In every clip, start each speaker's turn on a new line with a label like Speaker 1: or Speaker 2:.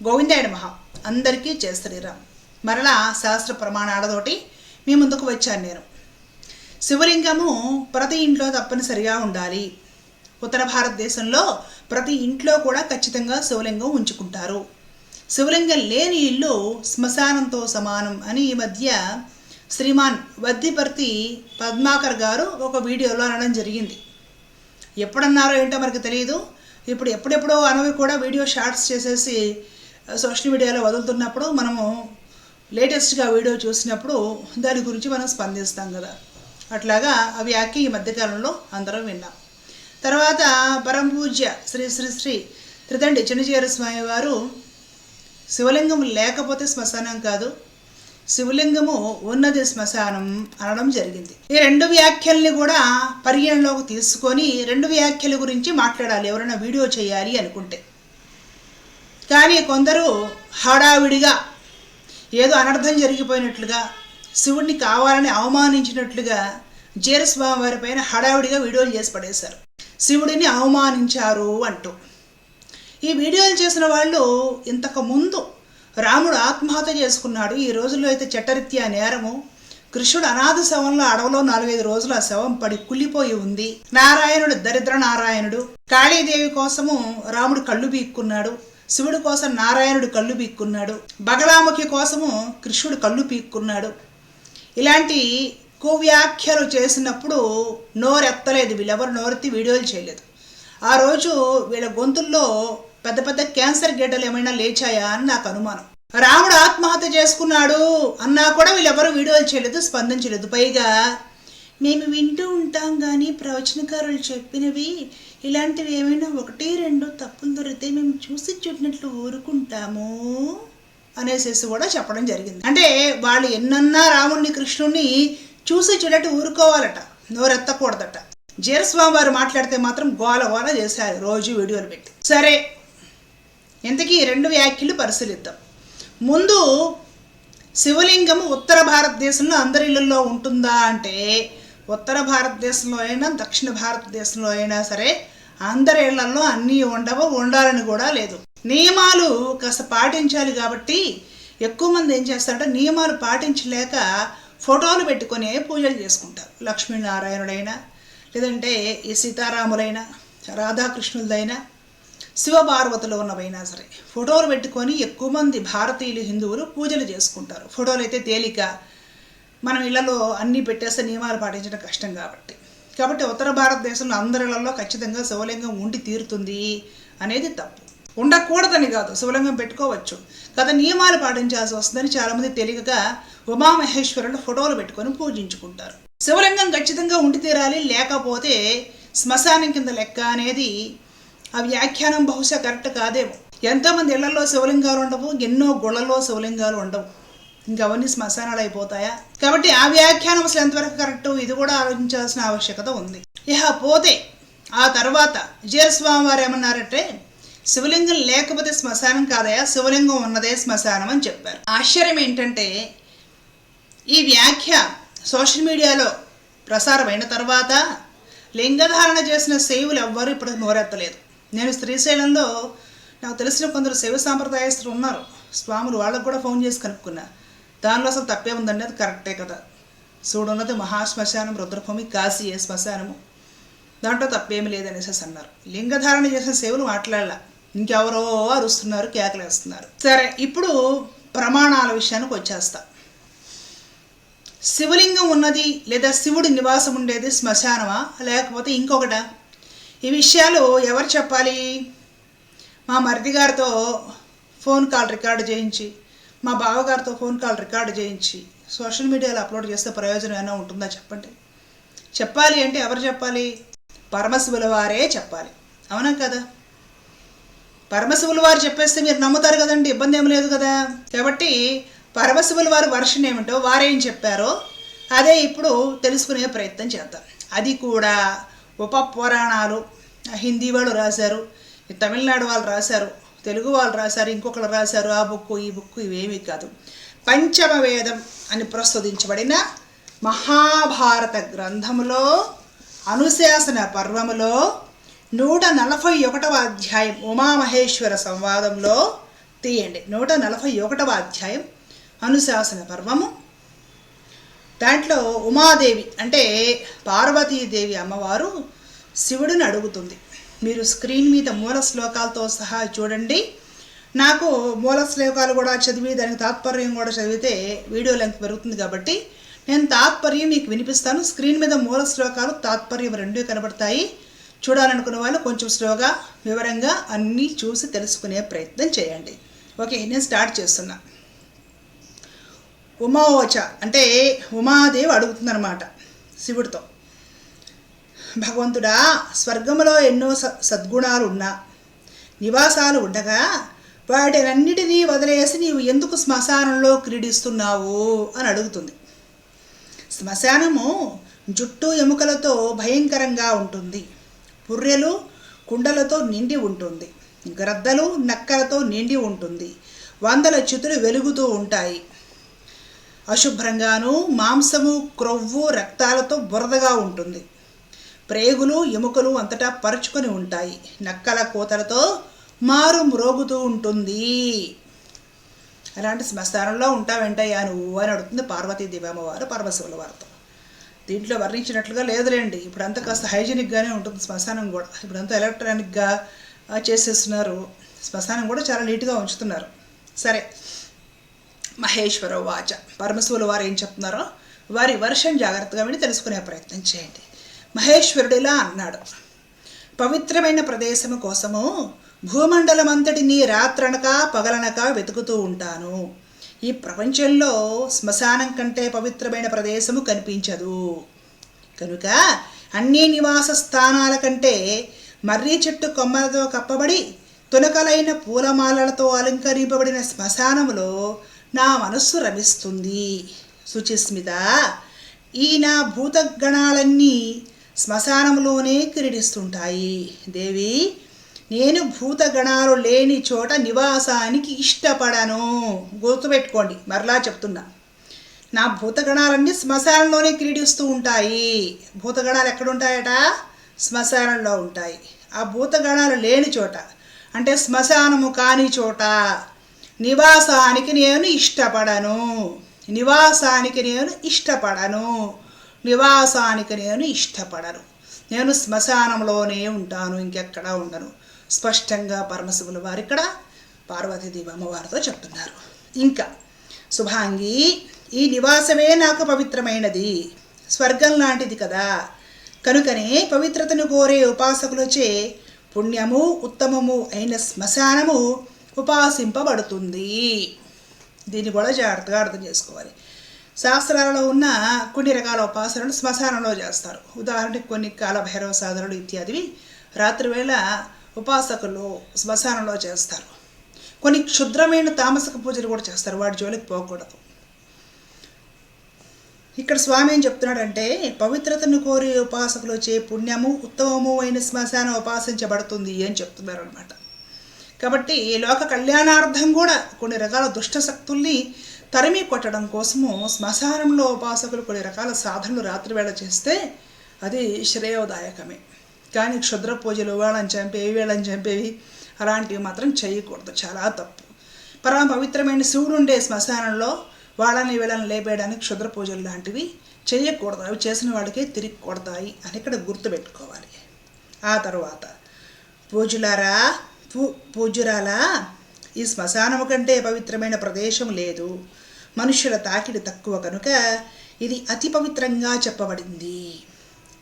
Speaker 1: గోవిందాయుడు మహా అందరికీ జయ శ్రీరామ్. మరలా శాస్త్ర ప్రమాణాలతోటి మీ ముందుకు వచ్చాను నేను. శివలింగము ప్రతి ఇంట్లో తప్పనిసరిగా ఉండాలి. ఉత్తర భారతదేశంలో ప్రతి ఇంట్లో కూడా ఖచ్చితంగా శివలింగం ఉంచుకుంటారు. శివలింగం లేని ఇల్లు శ్మశానంతో సమానం అని ఈ మధ్య శ్రీమాన్ వద్దిపర్తి పద్మాకర్ గారు ఒక వీడియోలో అనడం జరిగింది. ఎప్పుడన్నారో ఏంటో మనకు తెలియదు ఇప్పుడు ఎప్పుడెప్పుడో అనవి కూడా వీడియో షార్ట్స్ చేసేసి సోషల్ మీడియాలో వదులుతున్నప్పుడు మనము లేటెస్ట్గా వీడియో చూసినప్పుడు దాని గురించి మనం స్పందిస్తాం కదా. అట్లాగా ఆ వ్యాఖ్య ఈ మధ్యకాలంలో అందరం విన్నాం. తర్వాత పరమ పూజ్య శ్రీ శ్రీ శ్రీ త్రిదండి చిన్నచేరు స్వామి వారు శివలింగం లేకపోతే శ్మశానం కాదు శివలింగము ఉన్నది శ్మశానం అనడం జరిగింది. ఈ రెండు వ్యాఖ్యల్ని కూడా పరిగణలోకి తీసుకొని రెండు వ్యాఖ్యల గురించి మాట్లాడాలి ఎవరైనా వీడియో చేయాలి అనుకుంటే. కానీ కొందరు హడావిడిగా ఏదో అనర్థం జరిగిపోయినట్లుగా శివుడిని కావాలని అవమానించినట్లుగా జీరస్వామి వారి పైన హడావిడిగా వీడియోలు చేసి పడేశారు. శివుడిని అవమానించారు అంటూ. ఈ వీడియోలు చేసిన వాళ్ళు ఇంతకు ముందు రాముడు ఆత్మహత్య చేసుకున్నాడు. ఈ రోజుల్లో అయితే చట్టరీత్యా నేరము. కృష్ణుడు అనాథ శవంలో అడవిలో నాలుగైదు రోజులు ఆ శవం పడి కుళ్ళిపోయి ఉంది. నారాయణుడు దరిద్ర నారాయణుడు. కాళీదేవి కోసము రాముడు కళ్ళు పీక్కున్నాడు. శివుడి కోసం నారాయణుడు కళ్ళు పీక్కున్నాడు. బగలాముఖి కోసము కృష్ణుడు కళ్ళు పీక్కున్నాడు. ఇలాంటి కువ్యాఖ్యలు చేసినప్పుడు నోరెత్తలేదు. వీళ్ళెవరు నోరెత్తి వీడియోలు చేయలేదు. ఆ రోజు వీళ్ళ గొంతుల్లో పెద్ద పెద్ద క్యాన్సర్ గెడ్డలు ఏమైనా లేచాయా అని నాకు అనుమానం. రాముడు ఆత్మహత్య చేసుకున్నాడు అన్నా కూడా వీళ్ళెవరూ వీడియోలు చేయలేదు స్పందించలేదు. పైగా మేము వింటూ ఉంటాం కానీ ప్రవచనకారులు చెప్పినవి ఇలాంటివి ఏమైనా ఒకటి రెండు తప్పులు దొరికితే మేము చూసి చూడినట్లు ఊరుకుంటాము అనేసేసి కూడా చెప్పడం జరిగింది. అంటే వాళ్ళు ఎన్నన్నా రాముణ్ణి కృష్ణుణ్ణి చూసి చూడట్టు ఊరుకోవాలట. నోరెత్తకూడదట. జీరస్వామి వారు మాట్లాడితే మాత్రం గోల గోల చేశారు రోజు వీడియోలు పెట్టి. సరే ఇంతకీ ఈ రెండు వ్యాఖ్యలు పరిశీలిద్దాం. ముందు శివలింగము ఉత్తర భారతదేశంలో అందరి ఇళ్ళల్లో ఉంటుందా అంటే ఉత్తర భారతదేశంలో అయినా దక్షిణ భారతదేశంలో అయినా సరే అందరి ఇళ్ళలో అన్నీ ఉండవు ఉండాలని కూడా లేదు. నియమాలు కాస్త పాటించాలి కాబట్టి ఎక్కువ మంది ఏం చేస్తారంటే నియమాలు పాటించలేక ఫోటోలు పెట్టుకొని పూజలు చేసుకుంటారు. లక్ష్మీనారాయణుడైనా లేదంటే ఈ సీతారాములైనా రాధాకృష్ణులదైనా శివపార్వతులు ఉన్నవైనా సరే ఫోటోలు పెట్టుకొని ఎక్కువ మంది భారతీయులు హిందువులు పూజలు చేసుకుంటారు. ఫోటోలు అయితే తేలిక మనం ఇళ్ళలో అన్నీ పెట్టేస్తే నియమాలు పాటించడం కష్టం కాబట్టి. కాబట్టి ఉత్తర భారతదేశంలో అందరిలలో ఖచ్చితంగా శివలింగం ఉండి తీరుతుంది అనేది తప్పు. ఉండకూడదని కాదు శివలింగం పెట్టుకోవచ్చు. కదా నియమాలు పాటించాల్సి వస్తుందని చాలామంది తెలియక ఉమామహేశ్వరులు ఫోటోలు పెట్టుకొని పూజించుకుంటారు. శివలింగం ఖచ్చితంగా ఉండి తీరాలి లేకపోతే శ్మశానం కింద లెక్క అనేది ఆ వ్యాఖ్యానం బహుశా కరెక్ట్ కాదేమో. ఎంతోమంది ఇళ్ళలో శివలింగాలు ఉండవు ఎన్నో గుళ్ళలో శివలింగాలు ఉండవు. ఇంకా అవన్నీ శ్మశానాలు అయిపోతాయా? కాబట్టి ఆ వ్యాఖ్యానం అసలు ఎంతవరకు కరెక్ట్? ఇది కూడా ఆలోచించాల్సిన ఆవశ్యకత ఉంది. ఇహ పోతే ఆ తర్వాత విజయస్వామి వారు ఏమన్నారంటే శివలింగం లేకపోతే శ్మశానం కాదయా? శివలింగం ఉన్నదే శ్మశానం అని చెప్పారు. ఆశ్చర్యం ఏంటంటే ఈ వ్యాఖ్య సోషల్ మీడియాలో ప్రసారమైన తర్వాత లింగధారణ చేసిన శైవులు ఎవ్వరూ ఇప్పుడు నోరెత్తలేదు నేను శ్రీశైలంలో నాకు తెలిసిన కొందరు శైవ సాంప్రదాయస్తులు ఉన్నారు. స్వాములు వాళ్ళకు కూడా ఫోన్ చేసి కనుక్కున్నా. దానిలో అసలు తప్పే ఉందండి అది కరెక్టే కదా. చూడున్నది మహాశ్మశానం రుద్రభూమి కాశీ ఏ శ్మశానము? దాంట్లో తప్పేమి లేదనేసి అన్నారు. లింగధారణ చేసిన సేవలు మాట్లాడాల. ఇంకెవరో అరుస్తున్నారు కేకలేస్తున్నారు. సరే ఇప్పుడు ప్రమాణాల విషయానికి వచ్చేస్తా. శివలింగం ఉన్నది లేదా శివుడి నివాసం ఉండేది శ్మశానమా? లేకపోతే ఇంకొకట? ఈ విషయాలు ఎవరు చెప్పాలి? మా మరిది గారితో ఫోన్ కాల్ రికార్డు చేయించి మా బావగారితో ఫోన్ కాల్ రికార్డు చేయించి సోషల్ మీడియాలో అప్లోడ్ చేస్తే ప్రయోజనం ఏమైనా ఉంటుందా చెప్పండి. చెప్పాలి అంటే ఎవరు చెప్పాలి? పరమశివుల వారే చెప్పాలి. అవునా కదా? పరమశివుల వారు చెప్పేస్తే మీరు నమ్ముతారు కదండి ఇబ్బంది ఏం లేదు కదా? కాబట్టి పరమశివుల వారి వర్షన్ ఏమిటో వారేం చెప్పారో అదే ఇప్పుడు తెలుసుకునే ప్రయత్నం చేద్దాం. అది కూడా ఉప పురాణాలు హిందీ వాళ్ళు రాశారు తమిళనాడు వాళ్ళు రాశారు తెలుగు వాళ్ళు రాశారు ఇంకొకరు రాశారు ఆ బుక్ ఈ బుక్ ఇవేమీ కాదు. పంచమ వేదం అని ప్రస్తుతించబడిన మహాభారత గ్రంథములో అనుశాసన పర్వములో నూట నలభై ఒకటవ అధ్యాయం ఉమామహేశ్వర సంవాదంలో తీయండి. నూట నలభై ఒకటవ అధ్యాయం అనుశాసన పర్వము. దాంట్లో ఉమాదేవి అంటే పార్వతీదేవి అమ్మవారు శివుడిని అడుగుతుంది. మీరు స్క్రీన్ మీద మూల శ్లోకాలతో సహా చూడండి. నాకు మూల శ్లోకాలు కూడా చదివి దానికి తాత్పర్యం కూడా చదివితే వీడియో లెంత్ పెరుగుతుంది కాబట్టి నేను తాత్పర్యం మీకు వినిపిస్తాను. స్క్రీన్ మీద మూల శ్లోకాలు తాత్పర్యం రెండూ కనబడతాయి. చూడాలనుకున్న వాళ్ళు కొంచెం స్లోగా వివరంగా అన్నీ చూసి తెలుసుకునే ప్రయత్నం చేయండి. ఓకే నేను స్టార్ట్ చేస్తున్నా. ఉమావచ అంటే ఉమాదేవి అడుగుతుందన్నమాట శివుడితో. భగవంతుడా స్వర్గములో ఎన్నో స సద్గుణాలు ఉన్నా నివాసాలు ఉండగా వాటినన్నిటినీ వదిలేసి నీవు ఎందుకు శ్మశానంలో క్రీడిస్తున్నావు అని అడుగుతుంది. శ్మశానము జుట్టు ఎముకలతో భయంకరంగా ఉంటుంది. పుర్రెలు కుండలతో నిండి ఉంటుంది. గ్రద్దలు నక్కలతో నిండి ఉంటుంది. వందల చితులు వెలుగుతూ ఉంటాయి. అశుభ్రంగాను మాంసము క్రొవ్వు రక్తాలతో బురదగా ఉంటుంది. ప్రేగులు ఎముకలు అంతటా పరుచుకొని ఉంటాయి. నక్కల కోతలతో మారు మ్రోగుతూ ఉంటుంది. అలాంటి శ్మశానంలో ఉంటావేంటయ్యా నువ్వు అని అడుగుతుంది పార్వతీదేవి అమ్మవారు పరమశివుల వారితో. దీంట్లో వర్ణించినట్లుగా లేదులేండి. ఇప్పుడంతా కాస్త హైజీనిక్గానే ఉంటుంది శ్మశానం కూడా. ఇప్పుడంతా ఎలక్ట్రానిక్గా చేసేస్తున్నారు. శ్మశానం కూడా చాలా నీట్గా ఉంచుతున్నారు. సరే. మహేశ్వర వాచ. పరమశివుల వారు ఏం చెప్తున్నారో వారి వర్షం జాగ్రత్తగా విని తెలుసుకునే ప్రయత్నం చేయండి. మహేశ్వరుడు ఇలా అన్నాడు. పవిత్రమైన ప్రదేశము కోసము భూమండలమంతటిని రాత్రనక పగలనక వెతుకుతూ ఉంటాను. ఈ ప్రపంచంలో శ్మశానం కంటే పవిత్రమైన ప్రదేశము కనిపించదు. కనుక అన్ని నివాస స్థానాల కంటే మర్రి చెట్టు కొమ్మలతో కప్పబడి తునకలైన పూలమాలలతో అలంకరింపబడిన శ్మశానములో నా మనస్సు రమిస్తుంది. సుచిస్మిత ఈ నా భూతగణాలన్నీ శ్మశానంలోనే క్రీడిస్తుంటాయి దేవి నేను భూతగణాలు లేని చోట నివాసానికి ఇష్టపడను. గుర్తుపెట్టుకోండి మరలా చెప్తున్నా. నా భూతగణాలన్నీ శ్మశానంలోనే క్రీడిస్తూ ఉంటాయి. భూతగణాలు ఎక్కడుంటాయట? శ్మశానంలో ఉంటాయి. ఆ భూతగణాలు లేని చోట అంటే శ్మశానము కాని చోట నివాసానికి నేను ఇష్టపడను. నివాసానికి నేను ఇష్టపడను. నివాసానికి నేను ఇష్టపడను. నేను శ్మశానంలోనే ఉంటాను ఇంకెక్కడా ఉండను. స్పష్టంగా పరమశివులు వారు ఇక్కడ పార్వతీదేవి అమ్మవారితో చెప్తున్నారు. ఇంకా శుభాంగి ఈ నివాసమే నాకు పవిత్రమైనది. స్వర్గం లాంటిది కదా. కనుకనే పవిత్రతను కోరే ఉపాసకులచే పుణ్యము ఉత్తమము అయిన శ్మశానము ఉపాసింపబడుతుంది. దీన్ని కూడా జాగ్రత్తగా అర్థం చేసుకోవాలి. శాస్త్రాలలో ఉన్న కొన్ని రకాల ఉపాసనలు శ్మశానంలో చేస్తారు. ఉదాహరణకి కొన్ని కాల భైరవ సాధనలు ఇత్యాదివి రాత్రివేళ ఉపాసకులు శ్మశానంలో చేస్తారు. కొన్ని క్షుద్రమైన తామసక పూజలు కూడా చేస్తారు. వాటి జోలికి పోకూడదు. ఇక్కడ స్వామి ఏం చెప్తున్నాడంటే పవిత్రతను కోరి ఉపాసకులు చే పుణ్యము ఉత్తమము అయిన శ్మశానం ఉపాసించబడుతుంది అని చెప్తున్నారు అనమాట కాబట్టి లోక కళ్యాణార్థం కూడా కొన్ని రకాల దుష్ట శక్తుల్ని తరిమి కొట్టడం కోసము శ్మశానంలో ఉపాసకులు కొన్ని రకాల సాధనలు రాత్రివేళ చేస్తే అది శ్రేయోదాయకమే. కానీ క్షుద్ర పూజలు వాళ్ళని చంపేవి వీళ్ళని చంపేవి అలాంటివి మాత్రం చేయకూడదు. చాలా తప్పు. పరమ పవిత్రమైన శివుడు ఉండే శ్మశానంలో వాళ్ళని వీళ్ళని లేపేయడానికి క్షుద్ర పూజలు లాంటివి చేయకూడదు. అవి చేసిన వాళ్ళకే తిరిగి కొడతాయి అని ఇక్కడ గుర్తుపెట్టుకోవాలి. ఆ తర్వాత పూజలారా పూ పూజురాలా ఈ శ్మశానము కంటే పవిత్రమైన ప్రదేశం లేదు. మనుష్యుల తాకిడి తక్కువ కనుక ఇది అతి పవిత్రంగా చెప్పబడింది.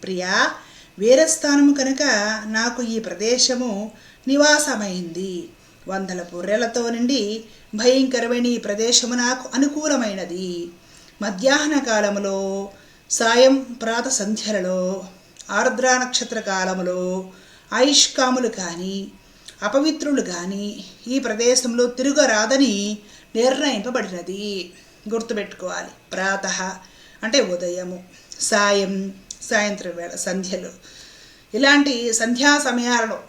Speaker 1: ప్రియా వీరస్థానము కనుక నాకు ఈ ప్రదేశము నివాసమైంది. వందల పొర్రెలతో నుండి భయంకరమైన ఈ ప్రదేశము నాకు అనుకూలమైనది. మధ్యాహ్న కాలములో సాయం ప్రాత సంధ్యలలో ఆర్ద్ర నక్షత్ర కాలములో ఆయుష్కాములు కానీ అపవిత్రులు కానీ ఈ ప్రదేశంలో తిరగరాదని నిర్ణయింపబడినది. గుర్తుపెట్టుకోవాలి. ప్రాత అంటే ఉదయము సాయం సాయంత్రం వేళ సంధ్యలు. ఇలాంటి సంధ్యా సమయాలలో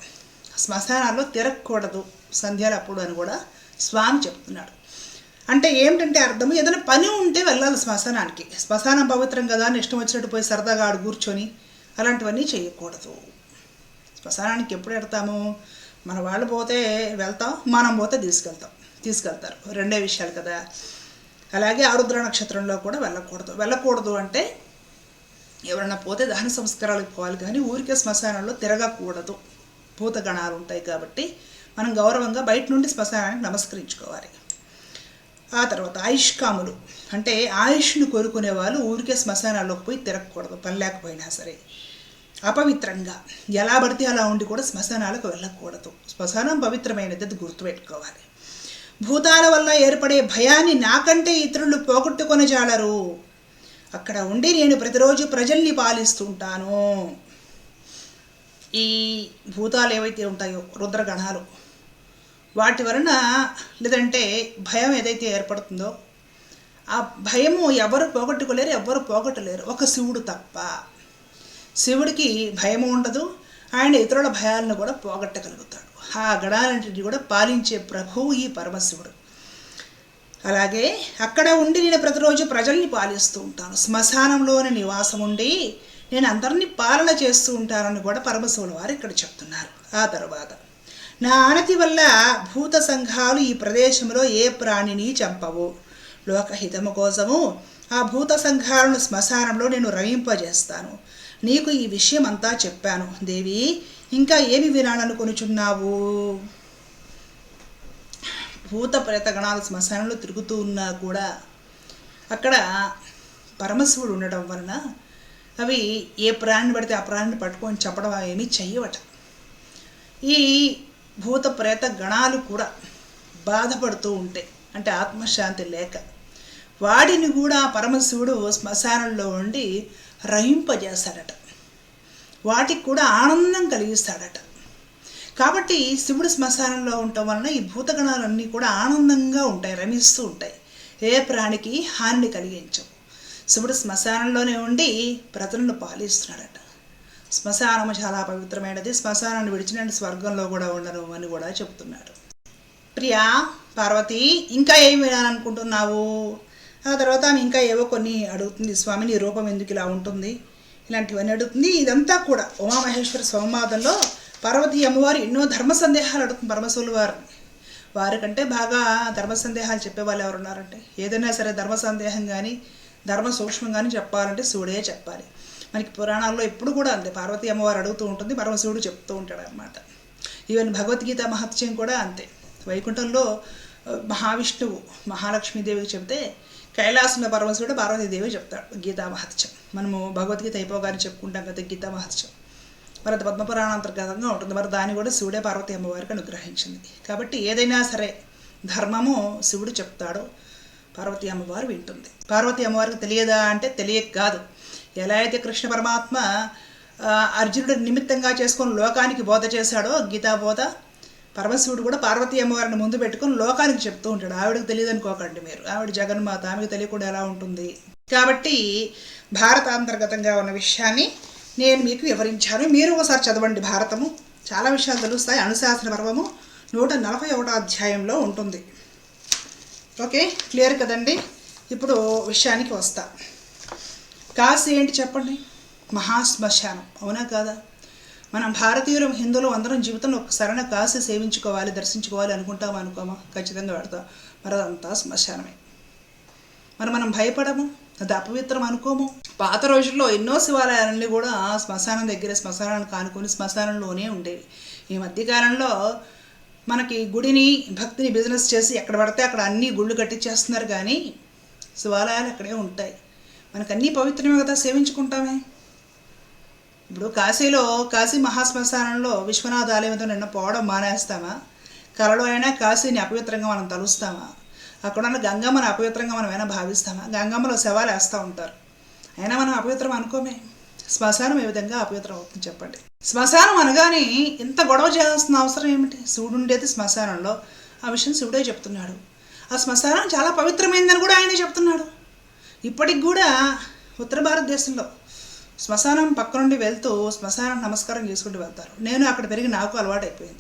Speaker 1: శ్మశానాల్లో తిరగకూడదు. సంధ్యలప్పుడు అని కూడా స్వామి చెప్తున్నాడు. అంటే ఏమిటంటే అర్థము ఏదైనా పని ఉంటే వెళ్ళాలి శ్మశానానికి. శ్మశానం పవిత్రం కదా అని ఇష్టం వచ్చినట్టు పోయి సరదాగా ఆడు కూర్చొని అలాంటివన్నీ చేయకూడదు. శ్మశానానికి ఎప్పుడు వెళ్తాము? మన వాళ్ళు పోతే వెళ్తాం మనం పోతే తీసుకెళ్తాం. తీసుకెళ్తారు. రెండే విషయాలు కదా. అలాగే ఆరుద్ర నక్షత్రంలో కూడా వెళ్ళకూడదు. వెళ్ళకూడదు అంటే ఎవరైనా పోతే దహన సంస్కారాలకు పోవాలి. కానీ ఊరికే శ్మశానంలో తిరగకూడదు. భూతగణాలు ఉంటాయి కాబట్టి మనం గౌరవంగా బయట నుండి శ్మశానానికి నమస్కరించుకోవాలి. ఆ తర్వాత ఆయుష్కాములు. అంటే ఆయుష్ను కోరుకునే వాళ్ళు ఊరికే శ్మశానాల్లోకి పోయి తిరగకూడదు. పని లేకపోయినా సరే. అపవిత్రంగా. ఎలా పడితే అలా ఉండి కూడా శ్మశానాలకు వెళ్ళకూడదు. శ్మశానం పవిత్రమైనది అది గుర్తుపెట్టుకోవాలి. భూతాల వల్ల ఏర్పడే భయాన్ని నాకంటే ఇతరులు పోగొట్టుకొని జాలరు. అక్కడ ఉండి నేను ప్రతిరోజు ప్రజల్ని పాలిస్తుంటాను ఈ భూతాలు ఏవైతే ఉంటాయో రుద్రగణాలు వాటి వలన లేదంటే భయం ఏదైతే ఏర్పడుతుందో ఆ భయము ఎవరు పోగొట్టుకోలేరు ఎవరు పోగొట్టలేరు. ఒక శివుడు తప్ప. శివుడికి భయము ఉండదు ఆయన ఇతరుల భయాలను కూడా పోగొట్టగలుగుతాడు. ఆ గణాలంటిని కూడా పాలించే ప్రభువు ఈ పరమశివుడు. అలాగే అక్కడ ఉండి నేను ప్రతిరోజు ప్రజల్ని పాలిస్తూ ఉంటాను. శ్మశానంలోని నివాసం ఉండి నేను అందరినీ పాలన చేస్తూ ఉంటానని కూడా పరమశివుడు వారు ఇక్కడ చెప్తున్నారు. ఆ తర్వాత నా ఆనతి వల్ల భూత సంఘాలు ఈ ప్రదేశంలో ఏ ప్రాణిని చంపవు. లోకహితము కోసము ఆ భూత సంఘాలను శ్మశానంలో నేను రవింపజేస్తాను నీకు ఈ విషయం అంతా చెప్పాను. దేవి ఇంకా ఏమి వినాలనుకొనుచున్నావు భూత ప్రేత గణాలు శ్మశానంలో తిరుగుతూ ఉన్నా కూడా అక్కడ పరమశివుడు ఉండడం వలన అవి ఏ ప్రాణిని పడితే ఆ ప్రాణిని పట్టుకొని చెప్పడం ఏమీ చెయ్యవట. ఈ భూత ప్రేత గణాలు కూడా బాధపడుతూ ఉంటే అంటే ఆత్మశాంతి లేక వాడిని కూడా పరమశివుడు శ్మశానంలో ఉండి రహింపజేస్తాడట వాటికి కూడా ఆనందం కలిగిస్తాడట. కాబట్టి శివుడు శ్మశానంలో ఉండటం వలన ఈ భూతగణాలన్నీ కూడా ఆనందంగా ఉంటాయి రమిస్తూ ఉంటాయి. ఏ ప్రాణికి హానిని కలిగించవు. శివుడు శ్మశానంలోనే ఉండి ప్రజలను పాలిస్తున్నాడట. శ్మశానము చాలా పవిత్రమైనది. శ్మశానాన్ని విడిచిన స్వర్గంలో కూడా ఉండను అని కూడా చెప్తున్నారు ప్రియా పార్వతి ఇంకా ఏం వినాలనుకుంటున్నావు? ఆ తర్వాత ఆమె ఇంకా ఏవో కొన్ని అడుగుతుంది. స్వామి నీ రూపం ఎందుకు ఇలా ఉంటుంది? ఇలాంటివన్నీ అడుగుతుంది. ఇదంతా కూడా ఉమామహేశ్వర సంవాదంలో పార్వతీ అమ్మవారు ఎన్నో ధర్మ సందేహాలు అడుగుతుంది పరమశివులు వారిని వారికంటే బాగా ధర్మ సందేహాలు చెప్పే వాళ్ళు ఎవరు ఉన్నారంటే ఏదైనా సరే ధర్మ సందేహం కానీ ధర్మ సూక్ష్మం కానీ చెప్పాలంటే శివుడే చెప్పాలి. మనకి పురాణాల్లో ఎప్పుడు కూడా అంతే పార్వతీ అమ్మవారు అడుగుతూ ఉంటుంది పరమశివుడు చెప్తూ ఉంటాడు అనమాట ఈవెన్ భగవద్గీత మహత్యం కూడా అంతే. వైకుంఠంలో మహావిష్ణువు మహాలక్ష్మీదేవికి చెప్తే కైలాసంలో పరమశివుడు పార్వతీదేవి చెప్తాడు గీతా మహత్యం. మనము భగవద్గీత అయిపోగానే చెప్పుకుంటాం కదా గీతా మహత్యం. మరి అది పద్మపురాణాంతర్గతంగా ఉంటుంది. మరి దాన్ని కూడా శివుడే పార్వతి అమ్మవారికి అనుగ్రహించింది. కాబట్టి ఏదైనా సరే ధర్మము శివుడు చెప్తాడు పార్వతీ అమ్మవారు వింటుంది. పార్వతీ అమ్మవారికి తెలియదా అంటే తెలియక కాదు. ఎలా అయితే కృష్ణ పరమాత్మ అర్జునుడు నిమిత్తంగా చేసుకొని లోకానికి బోధ చేశాడో గీతా బోధ పరమశివుడు కూడా పార్వతీ అమ్మవారిని ముందు పెట్టుకుని లోకానికి చెప్తూ ఉంటాడు. ఆవిడకి తెలియదు అనుకోకండి మీరు. ఆవిడ జగన్మాత ఆమెకు తెలియకుండా ఎలా ఉంటుంది? కాబట్టి భారతాంతర్గతంగా ఉన్న విషయాన్ని నేను మీకు వివరించాను. మీరు ఒకసారి చదవండి భారతము. చాలా విషయాలు తెలుస్తాయి. అనుశాసన పర్వము నూట నలభై ఒకటో అధ్యాయంలో ఉంటుంది. ఓకే? క్లియర్ కదండి? ఇప్పుడు విషయానికి వస్తా. కాశీ ఏంటి చెప్పండి? మహాశ్మశానం. అవునా కాదా? మనం భారతీయులు హిందువులు అందరం జీవితంలో ఒకసారైనా కాశీ సేవించుకోవాలి దర్శించుకోవాలి అనుకుంటాం అనుకోమా? ఖచ్చితంగా పెడతాం మరి అదంతా శ్మశానమే. మరి మనం భయపడము? అది అపవిత్రం అనుకోము? పాత రోజుల్లో ఎన్నో శివాలయాలన్నీ కూడా శ్మశానం దగ్గర శ్మశానాన్ని కానుకొని శ్మశానంలోనే ఉండేవి. ఈ మధ్యకాలంలో మనకి గుడిని భక్తిని బిజినెస్ చేసి ఎక్కడ పడితే అక్కడ అన్ని గుళ్ళు కట్టించేస్తున్నారు కానీ శివాలయాలు అక్కడే ఉంటాయి. మనకు అన్నీ పవిత్రమే కదా సేవించుకుంటామే? ఇప్పుడు కాశీలో కాశీ మహాశ్మశానంలో విశ్వనాథ ఆలయంతో నిన్న పోవడం మానేస్తామా? కలలో అయినా కాశీని అపవిత్రంగా మనం తలుస్తామా? అక్కడ ఉన్న గంగమ్మను అపవిత్రంగా మనం అయినా భావిస్తామా? గంగమ్మలో శవాలు వేస్తూ ఉంటారు. అయినా మనం అపవిత్రం అనుకోమే. శ్మశానం ఏ విధంగా అపవిత్రం అవుతుంది చెప్పండి. శ్మశానం అనగానే ఇంత గొడవ చేయాల్సిన అవసరం ఏమిటి? శివుడు ఉండేది శ్మశానంలో. ఆ విషయం శివుడే చెప్తున్నాడు. ఆ శ్మశానం చాలా పవిత్రమైందని కూడా ఆయనే చెప్తున్నాడు. ఇప్పటికి కూడా ఉత్తర భారతదేశంలో శ్మశానం పక్క నుండి వెళ్తూ శ్మశానం నమస్కారం చేసుకుంటూ వెళ్తారు. నేను అక్కడ పెరిగి నాకు అలవాటు అయిపోయింది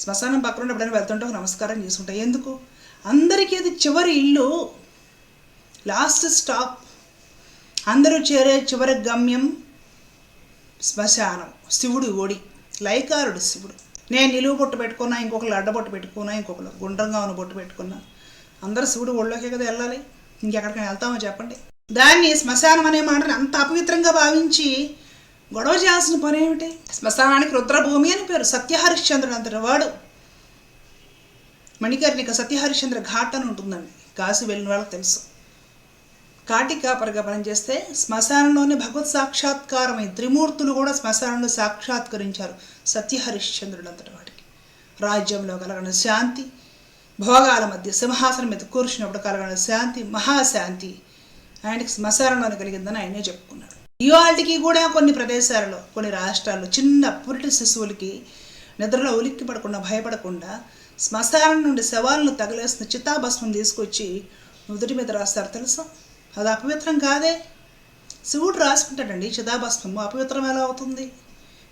Speaker 1: శ్మశానం పక్క నుండి ఎప్పుడైనా వెళ్తుంటే ఒక నమస్కారం చేసుకుంటా. ఎందుకు? అందరికీ అది చివరి ఇల్లు. Last stop. అందరూ చేరే చివరి గమ్యం శ్మశానం. శివుడు ఓడి లైకారుడు శివుడు. నేను నిలువు బొట్టు పెట్టుకున్నా ఇంకొకరు అడ్డబొట్టు పెట్టుకున్నా ఇంకొకరు గుండ్రంగా ఉన్న బొట్టు పెట్టుకున్నా. అందరూ శివుడు ఒళ్ళోకే కదా వెళ్ళాలి. ఇంకెక్కడికైనా వెళ్తామో చెప్పండి? దాన్ని శ్మశానం అనే మాటను అంత అపవిత్రంగా భావించి గొడవ చేయాల్సిన పని ఏమిటి? శ్మశానానికి రుద్రభూమి అని పేరు సత్యహరిశ్చంద్రుడు అంతటి వాడు. మణికర్ణిక సత్యహరిశ్చంద్ర ఘాట్ అని ఉంటుందండి. కాశీ వెళ్ళిన వాళ్ళకి తెలుసు. కాటికాపరిగా పనిచేస్తే శ్మశానంలోనే భగవత్ సాక్షాత్కారమై త్రిమూర్తులు కూడా శ్మశానంలో సాక్షాత్కరించారు సత్యహరిశ్చంద్రుడు అంతటి వాడికి. రాజ్యంలో కలగన శాంతి భోగాల మధ్య సింహాసనం మీద కూర్చున్నప్పుడు కలగన శాంతి మహాశాంతి ఆయనకి శ్మశానంలోనే కలిగిందని ఆయనే చెప్పుకున్నాడు. ఇవాళకి కూడా కొన్ని ప్రదేశాలలో కొన్ని రాష్ట్రాల్లో చిన్న పురిటి శిశువులకి నిద్రలో ఉలిక్కి పడకుండా భయపడకుండా శ్మశానం నుండి శవాలను తగలేసిన చితాభస్మం తీసుకొచ్చి నుదుటి మీద రాస్తారు తెలుసా? అది అపవిత్రం కాదే. శివుడు రాసుకుంటాడండి చితాభస్మము అపవిత్రం ఎలా అవుతుంది?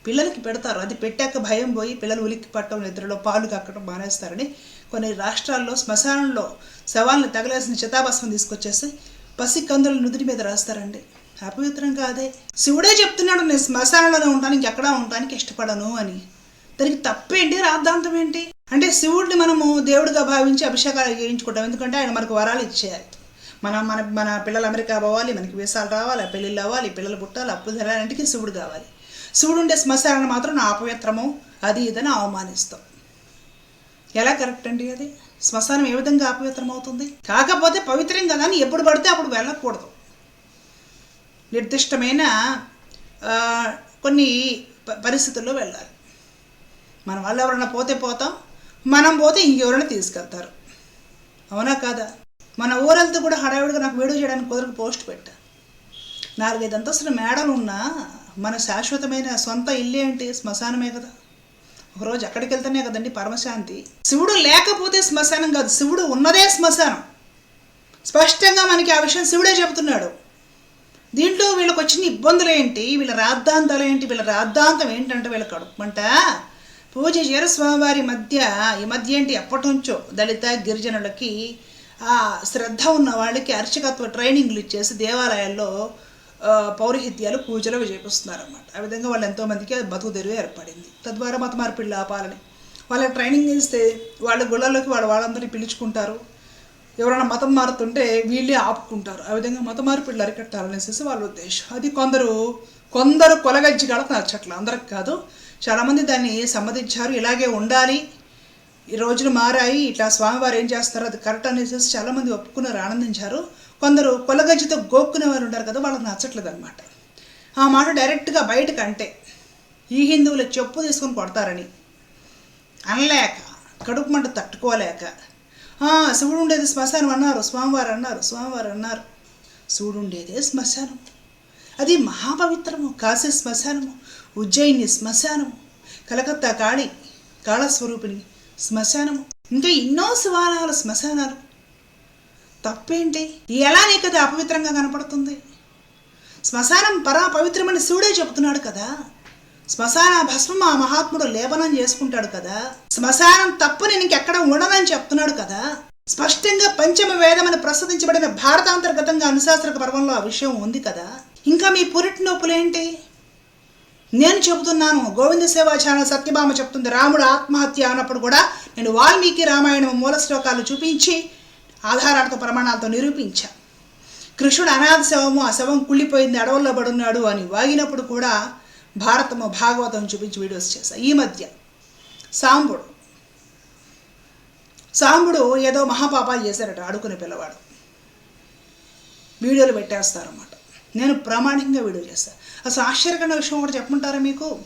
Speaker 1: పిల్లలకి పెడతారు. అది పెట్టాక భయం పోయి పిల్లలు ఉలిక్కి పట్టడం నిద్రలో పాలు కక్కడం మానేస్తారని కొన్ని రాష్ట్రాల్లో శ్మశానంలో శవాలను తగలేసిన చితాభస్మం తీసుకొచ్చేసి పసి కందుల నుదుటి మీద రాస్తారండి. అపవిత్రం కాదే. శివుడే చెప్తున్నాడు నేను శ్మశానంలోనే ఉంటాను ఇంకెక్కడా ఉండడానికి ఇష్టపడను అని. దానికి తప్పేంటి? రాద్ధాంతం ఏంటి? అంటే శివుడిని మనము దేవుడిగా భావించి అభిషేకాలు చేయించుకుంటాం. ఎందుకంటే ఆయన మనకు వరాలు ఇచ్చేయాలి మన మన మన పిల్లలు అమెరికా పోవాలి మనకి వీసాలు రావాలి పెళ్ళిళ్ళు అవ్వాలి పిల్లలు పుట్టాలి అప్పు తెరాలంటికి శివుడు కావాలి. శివుడు ఉండే శ్మశానాన్ని మాత్రం నా అపవిత్రము అది ఇదని అవమానిస్తాం. ఎలా కరెక్ట్ అండి అది? శ్మశానం ఏ విధంగా అపవిత్రమవుతుంది? కాకపోతే పవిత్రం కదా అని ఎప్పుడు పడితే అప్పుడు వెళ్ళకూడదు. నిర్దిష్టమైన కొన్ని ప- పరిస్థితుల్లో వెళ్ళాలి. మన వాళ్ళు ఎవరైనా పోతే పోతాం మనం పోతే ఇంకెవరైనా తీసుకెళ్తారు. అవునా కాదా? మన ఊరంతా కూడా హడావిడిగా నాకు వీడియో చేయడానికి కుదరకు పోస్ట్ పెట్టా. నాలుగైదు అంతస్తుల మేడలు ఉన్నా మన శాశ్వతమైన సొంత ఇల్లు ఏంటి శ్మశానమే కదా. ఒకరోజు అక్కడికి వెళ్తేనే కదండి పరమశాంతి. శివుడు లేకపోతే శ్మశానం కాదు శివుడు ఉన్నదే శ్మశానం. స్పష్టంగా మనకి ఆ విషయం శివుడే చెబుతున్నాడు. దీంట్లో వీళ్ళకి వచ్చిన ఇబ్బందులు ఏంటి? వీళ్ళ రాద్ధాంతాలు ఏంటి? వీళ్ళ రాద్ధాంతం ఏంటంటే వీళ్ళ కడుపుమంట. పూజ చేయరు స్వామివారి మధ్య ఈ మధ్య ఏంటి? ఎప్పటి నుంచో దళిత గిరిజనులకి ఆ శ్రద్ధ ఉన్న వాళ్ళకి అర్చకత్వ ట్రైనింగ్లు ఇచ్చేసి దేవాలయాల్లో పౌరహిత్యాలు పూజలు అవి చేపిస్తున్నారన్నమాట ఆ విధంగా వాళ్ళు ఎంతోమందికి అది బతుకు తెరువు ఏర్పడింది. తద్వారా మత మార్పిడి ఆపాలని. వాళ్ళ ట్రైనింగ్ ఇస్తే వాళ్ళ గుళ్ళల్లోకి వాళ్ళ వాళ్ళందరినీ పిలుచుకుంటారు. ఎవరైనా మతం మారుతుంటే వీళ్ళే ఆపుకుంటారు. ఆ విధంగా మత మార్పిడిలు అరికట్టాలనేసి వాళ్ళ ఉద్దేశం. అది కొందరు కొందరు కొలగజ్జిగాళ్ళకు నచ్చట్ల అందరికి కాదు. చాలామంది దాన్ని సమ్మతించారు. ఇలాగే ఉండాలి. ఈ రోజులు మారాయి. ఇట్లా స్వామివారు ఏం చేస్తారో అది కరెక్ట్ అనేసి చాలామంది ఒప్పుకున్నారు ఆనందించారు. కొందరు కొలగజ్జితో గోక్కునే వారు ఉంటారు కదా వాళ్ళకి నచ్చట్లేదు అనమాట ఆ మాట డైరెక్ట్గా బయటకు అంటే ఈ హిందువులు చెప్పు తీసుకొని కొడతారని. అనలేక కడుపు మంట తట్టుకోలేక శివుడు ఉండేది శ్మశానం అన్నారు స్వామివారు అన్నారు స్వామివారు అన్నారు. శివుడు ఉండేదే శ్మశానం. అది మహాపవిత్రము కాశీ శ్మశానము ఉజ్జయిని శ్మశానము కలకత్తా కాళి కాళస్వరూపిణి శ్మశానము. ఇంకా ఎన్నో శివాలయాల శ్మశానాలు. తప్పేంటి? ఎలా నీకు అది అపవిత్రంగా కనపడుతుంది. శ్మశానం పరా పవిత్రమని శివుడే చెబుతున్నాడు కదా. శ్మశాన భస్మం ఆ మహాత్ముడు లేపనం చేసుకుంటాడు కదా. శ్మశానం తప్పు నేను ఇంకెక్కడ ఉండదని చెప్తున్నాడు కదా. స్పష్టంగా పంచమ వేదమని ప్రస్తుతించబడిన భారతాంతర్గతంగా అనుశాస్త్రక పర్వంలో ఆ విషయం ఉంది కదా. ఇంకా మీ పురిటి నొప్పులేంటి? నేను చెబుతున్నాను గోవింద సేవా సత్యభామ చెప్తుంది రాముడు ఆత్మహత్య అన్నప్పుడు కూడా నేను వాల్మీకి రామాయణం మూల శ్లోకాలు చూపించి ఆధారాలతో ప్రమాణాలతో నిరూపించా. కృష్ణుడు అనాథ శవము ఆ శవం కుళ్ళిపోయింది అడవుల్లో పడున్నాడు అని వాగినప్పుడు కూడా భారతము భాగవతం చూపించి వీడియోస్ చేశా. ఈ మధ్య సాంబుడు. సాంబుడు ఏదో మహాపాపాలు చేశారట ఆడుకునే పిల్లవాడు. వీడియోలు పెట్టేస్తారన్నమాట. నేను ప్రామాణికంగా వీడియో చేస్తాను అసలు ఆశ్చర్యకరమైన విషయం ఒకటి చెప్పమంటారా మీకు?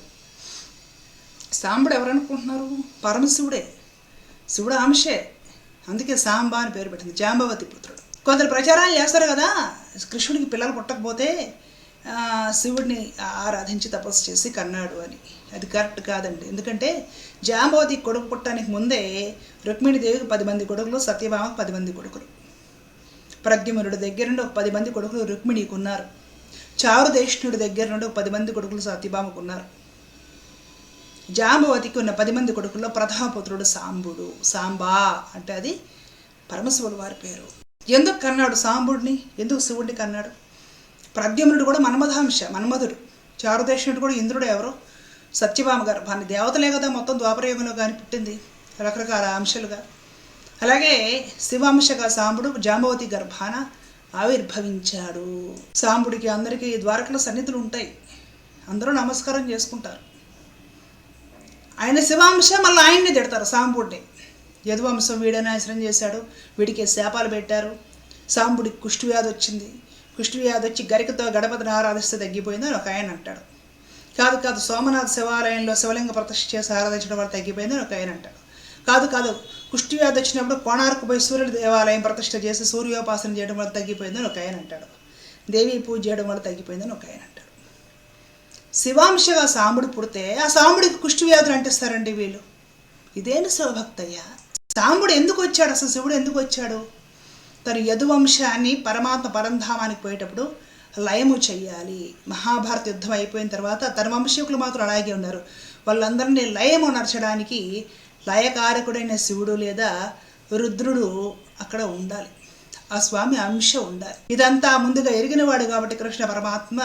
Speaker 1: సాంబుడు ఎవరనుకుంటున్నారు? పరమశివుడే. శివుడు అంశే అందుకే సాంబ అని పేరు పెట్టింది. జాంబవతి పుత్రుడు. కొందరు ప్రచారాలు చేస్తారు కదా కృష్ణుడికి పిల్లలు పుట్టకపోతే శివుడిని ఆరాధించి తపస్సు చేసి కన్నాడు అని. అది కరెక్ట్ కాదండి. ఎందుకంటే జాంబవతి కొడుకు పుట్టడానికి ముందే రుక్మిణీదేవికి పది మంది కొడుకులు సత్యభామకు పది మంది కొడుకులు. ప్రద్యుమ్నుడి దగ్గర నుండి ఒక పది మంది కొడుకులు రుక్మిణికి ఉన్నారు చారుదేష్ణుడి దగ్గర నుండి ఒక పది మంది కొడుకులు సత్యభామకు ఉన్నారు జాంబవతికి ఉన్న పది మంది కొడుకుల్లో ప్రథమపుత్రుడు సాంబుడు. సాంబా అంటే అది పరమశివుడు వారి పేరు. ఎందుకు కన్నాడు సాంబుడిని? ఎందుకు శివుడిని కన్నాడు? ప్రద్యుమ్నుడు కూడా మన్మధాంశ మన్మధుడు. చారుదేశుడు కూడా ఇంద్రుడు ఎవరు? సత్యభామ గర్భాన్ని దేవతలే కదా మొత్తం ద్వాపరయుగంలో కానీ పుట్టింది రకరకాల అంశాలుగా. అలాగే శివాంశగా సాంబుడు జాంబవతి గర్భాన ఆవిర్భవించాడు. సాంబుడికి అందరికీ ద్వారకల సన్నిధులు ఉంటాయి. అందరూ నమస్కారం చేసుకుంటారు. ఆయన శివాంశ మళ్ళీ ఆయన్ని తిడతారు సాంబుడిని. యదువంశం వీడని నాశనం చేశాడు. వీడికి శాపాలు పెట్టారు. సాంబుడికి కుష్ఠవ్యాధి వచ్చింది. కుష్ఠవ్యాధి వచ్చి గరికతో గణపతిని ఆరాధిస్తే తగ్గిపోయింది అని ఒక ఆయన అంటాడు. కాదు కాదు సోమనాథ్ శివాలయంలో శివలింగ ప్రతిష్ఠ చేసి ఆరాధించడం వల్ల తగ్గిపోయింది అని ఒక ఆయన అంటాడు. కాదు కాదు కుష్ఠవ్యాధి వచ్చినప్పుడు కోణార్కు పోయి సూర్యుడి దేవాలయం ప్రతిష్ఠ చేసి సూర్యోపాసన చేయడం వల్ల తగ్గిపోయిందని ఒక ఆయన అంటాడు. దేవీ పూజ చేయడం వల్ల తగ్గిపోయిందని ఒక ఆయన అంటాడు. శివాంశగా సాంబుడు పుడితే ఆ సాంబుడికి కుష్టి వ్యాధులు అంటిస్తారండి వీళ్ళు. ఇదేను శివభక్తయ్య సాంబుడు ఎందుకు వచ్చాడు? అసలు శివుడు ఎందుకు వచ్చాడు? తను యదువంశాన్ని పరమాత్మ పరంధామానికి పోయేటప్పుడు లయము చెయ్యాలి. మహాభారత యుద్ధం అయిపోయిన తర్వాత తన వంశీకులు మాత్రం అలాగే ఉన్నారు. వాళ్ళందరినీ లయము నడచడానికి లయకారకుడైన శివుడు లేదా రుద్రుడు అక్కడ ఉండాలి. ఆ స్వామి అంశ ఉండాలి. ఇదంతా ముందుగా ఎరిగినవాడు కాబట్టి కృష్ణ పరమాత్మ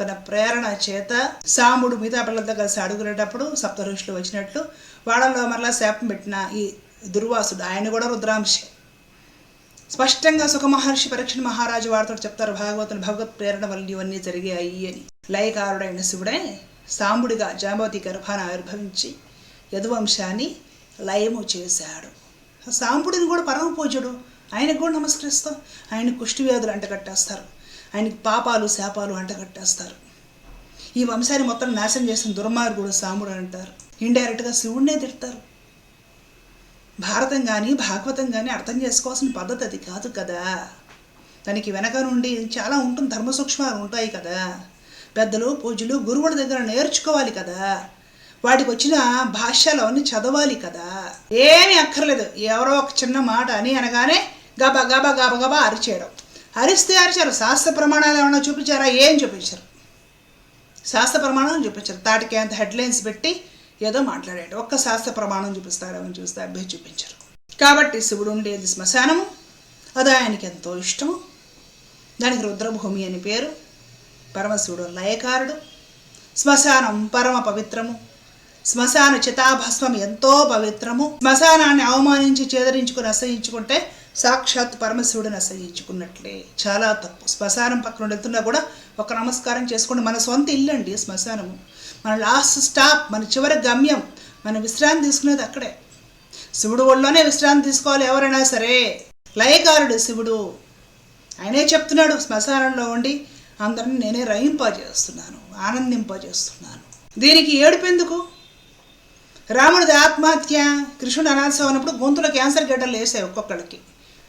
Speaker 1: తన ప్రేరణ చేత సాముడు మిగతా పిల్లలతో కలిసి అడుగునేటప్పుడు సప్త ఋషులు వచ్చినట్లు వాళ్ళలో మరలా శాపం పెట్టిన ఈ దుర్వాసుడు ఆయన కూడా రుద్రాంశి. స్పష్టంగా సుఖ మహర్షి పరీక్షణ మహారాజు వారితో చెప్తారు భాగవతుని భగవత్ ప్రేరణ వల్ల ఇవన్నీ జరిగాయి అని. లయకారుడైన శివుడే సాంబుడిగా జాంబవతి గర్భాన ఆవిర్భవించి యదువంశాన్ని లయము చేశాడు. సాంబుడిని కూడా పరమ పూజుడు ఆయనకు కూడా నమస్కరిస్తాం. ఆయన కుష్టి వ్యాధులు అంటగట్టేస్తారు. ఆయనకి పాపాలు శాపాలు అంటగట్టేస్తారు ఈ వంశాన్ని మొత్తం నాశనం చేసిన దుర్మార్గుడు సాముడు అంటారు. ఇండైరెక్ట్గా శివుడినే తిడతారు. భారతం కానీ భాగవతం కానీ అర్థం చేసుకోవాల్సిన పద్ధతి అది కాదు కదా. దానికి వెనక నుండి చాలా ఉంటుంది ధర్మ సూక్ష్మాలు ఉంటాయి కదా. పెద్దలు పూజలు గురువుల దగ్గర నేర్చుకోవాలి కదా. వాటికి వచ్చిన భాషలు అవన్నీ చదవాలి కదా. ఏమీ అక్కర్లేదు. ఎవరో ఒక చిన్న మాట అని అనగానే గబ గబ గబ గబ అరిచేయడం. అరిస్తే అరిచారు. శాస్త్ర ప్రమాణాలు ఏమైనా చూపించారా? ఏం చూపించారు. శాస్త్ర ప్రమాణం చూపించారు. తాటికి అంత హెడ్లైన్స్ పెట్టి ఏదో మాట్లాడాడు. ఒక్క శాస్త్ర ప్రమాణం చూపిస్తారేమని చూస్తే అబ్బాయి చూపించరు. కాబట్టి శివుడు ఉండేది శ్మశానము. అది ఆయనకి ఎంతో ఇష్టము. దానికి రుద్రభూమి అని పేరు. పరమశివుడు లయకారుడు. శ్మశానం పరమ పవిత్రము. శ్మశాన చితాభస్మం ఎంతో పవిత్రము. శ్మశానాన్ని అవమానించి చేదరించుకుని అసహించుకుంటే సాక్షాత్ పరమశివుడిని అసహించుకున్నట్లే చాలా తప్పు. శ్మశానం పక్కన వెళ్తున్నా కూడా ఒక నమస్కారం చేసుకోండి. మన సొంత ఇల్లు అండి శ్మశానము. మన లాస్ట్ స్టాప్ మన చివరి గమ్యం మన విశ్రాంతి తీసుకునేది అక్కడే. శివుడు ఒళ్ళోనే విశ్రాంతి తీసుకోవాలి ఎవరైనా సరే. లయకారుడు శివుడు. ఆయనే చెప్తున్నాడు శ్మశానంలో ఉండి అందరిని నేనే రయింపజేస్తున్నాను ఆనందింపజేస్తున్నాను. దీనికి ఏడుపెందుకు రాముడిది ఆత్మహత్య కృష్ణుడు అనాథం అన్నప్పుడు గొంతులో క్యాన్సర్ గడ్డలు వేసాయి ఒక్కొక్కడికి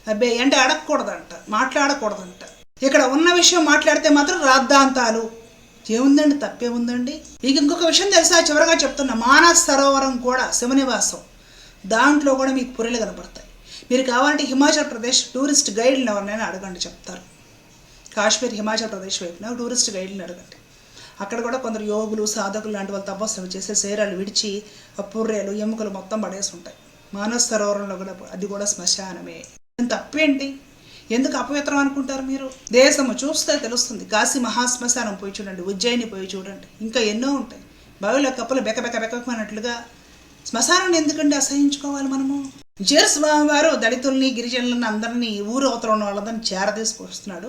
Speaker 1: అబ్బే అంటే అడగకూడదంట మాట్లాడకూడదంట. ఇక్కడ ఉన్న విషయం మాట్లాడితే మాత్రం రాద్ధాంతాలు. ఏముందండి? తప్పే ఉందండి ఇక ఇంకొక విషయం తెలుసా? చివరగా చెప్తున్నా మానస సరోవరం కూడా శివనివాసం. దాంట్లో కూడా మీకు పుర్రెలు కనపడతాయి. మీరు కావాలంటే హిమాచల్ ప్రదేశ్ టూరిస్ట్ గైడ్ని ఎవరినైనా అడగండి చెప్తారు. కాశ్మీర్ హిమాచల్ ప్రదేశ్ వైపున టూరిస్ట్ గైడ్ని అడగండి. అక్కడ కూడా కొందరు యోగులు సాధకులు లాంటి వాళ్ళు తపస్సులు చేసే శరీరాలు విడిచి ఆ పుర్రెలు ఎముకలు మొత్తం పడేసి ఉంటాయి. మానస సరోవరంలో కూడా అది కూడా శ్మశానమే. తప్పేంటి? ఎందుకు అపవిత్రం అనుకుంటారు మీరు? దేశము చూస్తే తెలుస్తుంది. కాశీ మహాశ్మశానం పోయి చూడండి ఉజ్జయిని పోయి చూడండి. ఇంకా ఎన్నో ఉంటాయి. బావిలో కప్పలు బెక బెక బెకమన్నట్లుగా శ్మశానాన్ని ఎందుకండి అసహించుకోవాలి మనము? జేర్ స్వామివారు దళితుల్ని గిరిజనులని అందరినీ ఊరు అవతల ఉన్న వాళ్ళందరినీ చేరదీసుకొస్తున్నాడు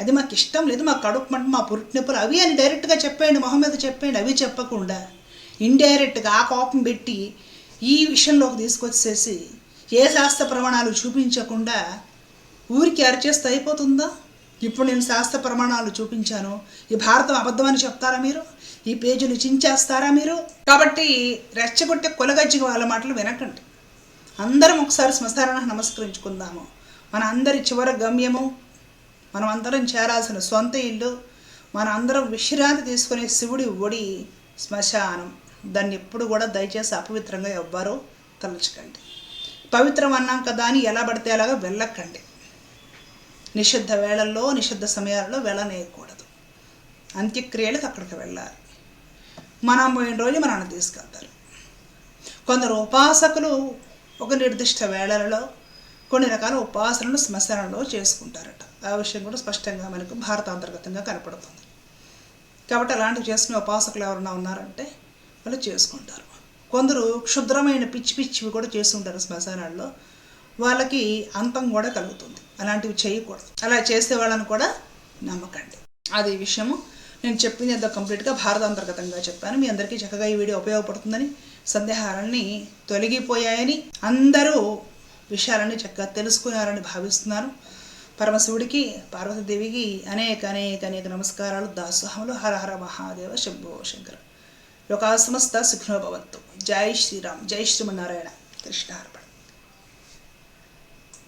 Speaker 1: అది మాకు ఇష్టం లేదు మా కడుపు మంట మా పురుటి నొప్పులు. అవి అని డైరెక్ట్గా చెప్పేయండి మొహం మీద చెప్పేయండి అవి చెప్పకుండా. ఇండైరెక్ట్గా ఆ కోపం పెట్టి ఈ విషయంలోకి తీసుకొచ్చేసి ఏ శాస్త్ర ప్రమాణాలు చూపించకుండా ఊరికి అరిచేస్తే అయిపోతుందా? ఇప్పుడు నేను శాస్త్ర ప్రమాణాలు చూపించాను. ఈ భారతం అబద్ధమని చెప్తారా మీరు? ఈ పేజీలు చించేస్తారా మీరు? కాబట్టి రెచ్చగొట్టే కులగజ్జి వాళ్ళ మాటలు వినకండి. అందరం ఒకసారి శ్మశానానికి నమస్కరించుకుందాము. మన అందరి చివరి గమ్యము మనం అందరం చేరాల్సిన సొంత ఇల్లు మన అందరం విశ్రాంతి తీసుకునే శివుడి ఒడి శ్మశానం. దాన్ని ఎప్పుడు కూడా దయచేసి అపవిత్రంగా ఎవ్వరూ తలచకండి పవిత్రం అన్నాం కదా అని ఎలా పడితే అలాగా వెళ్ళకండి. నిషిద్ధ వేళల్లో నిషిద్ధ సమయాల్లో వెళ్ళనేయకూడదు. అంత్యక్రియలకు అక్కడికి వెళ్ళాలి. మనం పోయిన రోజు మనల్ని తీసుకెళ్తారు. కొందరు ఉపాసకులు ఒక నిర్దిష్ట వేళలలో కొన్ని రకాల ఉపాసనలు శ్మశానంలో చేసుకుంటారట. ఆ విషయం కూడా స్పష్టంగా మనకు భారత అంతర్గతంగా కనపడుతుంది. కాబట్టి అలాంటివి చేసుకునే ఉపాసకులు ఎవరన్నా ఉన్నారంటే వాళ్ళు చేసుకుంటారు. కొందరు క్షుద్రమైన పిచ్చి పిచ్చివి కూడా చేస్తుంటారు శ్మశానాల్లో. వాళ్ళకి అంతం కూడా కలుగుతుంది. అలాంటివి చేయకూడదు. అలా చేసే వాళ్ళని కూడా నమ్మకండి. అది విషయము నేను చెప్పింది ఎంతో కంప్లీట్గా భారతాంతర్గతంగా చెప్పాను. మీ అందరికీ చక్కగా ఈ వీడియో ఉపయోగపడుతుందని సందేహాలన్నీ తొలగిపోయాయని అందరూ విషయాలన్నీ చక్కగా తెలుసుకున్నారని భావిస్తున్నాను పరమశివుడికి పార్వతీదేవికి అనేక అనేక అనేక నమస్కారాలు దాసోహములు. హర హర మహాదేవ శంభో శంకర. లోకా సమస్త సుఖినో భవంతు జై శ్రీరామ్ జై శ్రీమన్నారాయణ కృష్ణార్పణ